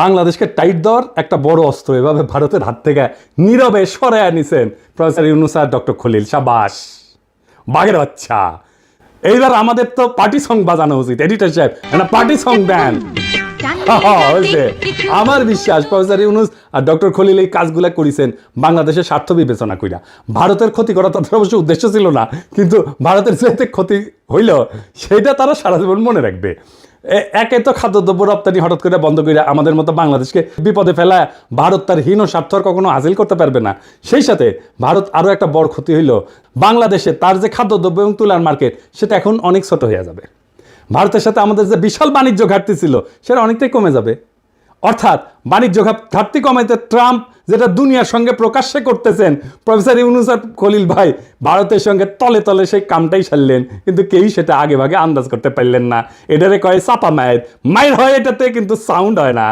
বাংলাদেশকে টাইট দেওয়ার একটা বড় অস্ত্র। এভাবে ভারতের হাত থেকে নীরবে সরাইয়া নিছেন প্রফেসর ইউনুস আর ডক্টর খলিল সাবাস। বাঘের বাচ্চা। এইবার আমাদের তো পার্টি সং বাজানো উচিত। এডিটর সাহেব একটা পার্টি সং দেন আমার বিশ্বাস প্রফেসর ইউনুস আর ডক্টর খলিল এই কাজগুলা করেছেন বাংলাদেশের স্বার্থ বিবেচনা কইরা। ভারতের ক্ষতি করা তাদের অবশ্য উদ্দেশ্য ছিল না কিন্তু ভারতের যেতে ক্ষতি হইল সেটা তারা সারা জীবন মনে রাখবে। একে তো খাদ্যদ্রব্য রপ্তানি হঠাৎ করে বন্ধ করে আমাদের মতো বাংলাদেশকে বিপদে ফেলা ভারত তার হীন স্বার্থ কখনো হাসিল করতে পারবে না। সেই সাথে ভারত আরও একটা বড় ক্ষতি হইল। বাংলাদেশে তার যে খাদ্যদ্রব্য এবং তুলার মার্কেট, সেটা এখন অনেক ছোট হয়ে যাবে। ভারতের সাথে আমাদের যে বিশাল বাণিজ্য ঘাটতি ছিল, সেটা অনেকটাই কমে যাবে। অর্থাৎ বাণিজ্য ঘাট- ঘাটতি কমাইতে ট্রাম্প যেটা দুনিয়ার সঙ্গে প্রকাশ্যে করতেছেন, প্রফেসর ইউনুসার খলিল ভাই ভারতের সঙ্গে তলে তলে সেই কামটাই সারলেন, কিন্তু কেউই সেটা আগে ভাগে আন্দাজ করতে পারলেন না। এটারে কয় চাপা মায়ের। মায়ের হয় এটাতে কিন্তু সাউন্ড হয় না।